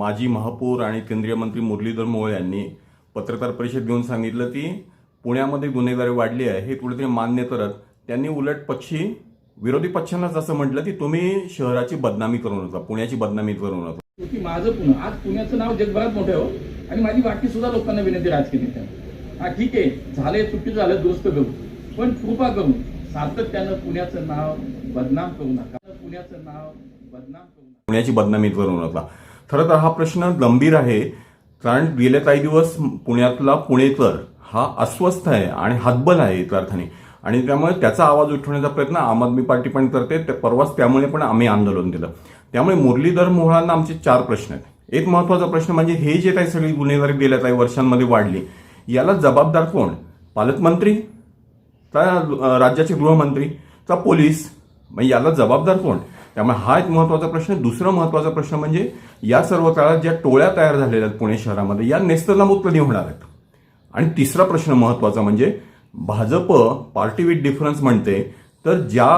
माजी महापौर आणि केंद्रीय मंत्री मुरलीधर मोहोळ यांनी पत्रकार परिषद घेऊन सांगितलं की पुण्यामध्ये गुन्हेगारी वाढली आहे हे कुठेतरी मान्य करत त्यांनी उलट पक्षी विरोधी पक्षांनाच असं म्हटलं की तुम्ही शहराची बदनामी करू नका पुण्याची बदनामी करू नका. शेवटी माझं पुणे आज पुण्याचं नाव जगभरात मोठं हो आणि माझी बाकी सुद्धा लोकांना विनंती राजकीय नेत्यांना. हा ठीक आहे झाले चुकी झालं दुरुस्त करू. पण कृपा करून सातत्यानं पुण्याचं नाव बदनाम करू नका. पुण्याचं नाव बदनाम करू नका. पुण्याची बदनामी करू नका. खरं तर हा प्रश्न गंभीर आहे कारण गेले काही दिवस पुण्यातला पुणेकर हा अस्वस्थ आहे आणि हातबल आहे एका अर्थाने आणि त्यामुळे त्याचा आवाज उठवण्याचा प्रयत्न आम आदमी पार्टी पण करते ते परवाच त्यामुळे पण आम्ही आंदोलन दिलं त्यामुळे मुरलीधर मोहळांना आमचे चार प्रश्न आहेत. एक महत्त्वाचा प्रश्न म्हणजे हे जे काही सगळी गुन्हेगारी गेल्या काही वर्षांमध्ये वाढली याला जबाबदार कोण? पालकमंत्री? का राज्याचे गृहमंत्री? का पोलीस? मग याला जबाबदार कोण? त्यामुळे हा एक महत्त्वाचा प्रश्न. दुसरा महत्त्वाचा प्रश्न म्हणजे या सर्व काळात ज्या टोळ्या तयार झालेल्या आहेत पुणे शहरामध्ये या नेस्तनाबूत कधी होणार आहेत. आणि तिसरा प्रश्न महत्त्वाचा म्हणजे भाजप पार्टी विथ डिफरन्स म्हणते तर ज्या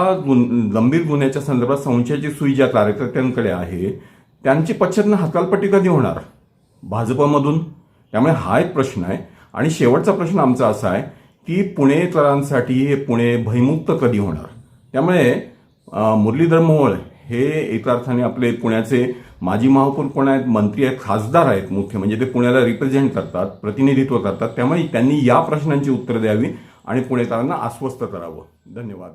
गंभीर गुन्ह्याच्या संदर्भात संशयाची सुई ज्या कार्यकर्त्यांकडे आहे त्यांची पश्चातनं हकालपट्टी कधी होणार? भाजपमधून. त्यामुळे हा एक प्रश्न आहे. आणि शेवटचा प्रश्न आमचा असा आहे की पुणेकरांसाठी हे पुणे भयमुक्त कधी होणार? त्यामुळे मुरलीधर मोहोळ हे एका अर्थाने आपले पुण्याचे माजी महापौर कोण आहेत मंत्री आहेत खासदार आहेत मुख्य म्हणजे ते पुण्याला रिप्रेझेंट करतात प्रतिनिधित्व करतात. त्यामुळे त्यांनी या प्रश्नांची उत्तरं द्यावी आणि पुणेकरांना आश्वस्त करावं. धन्यवाद.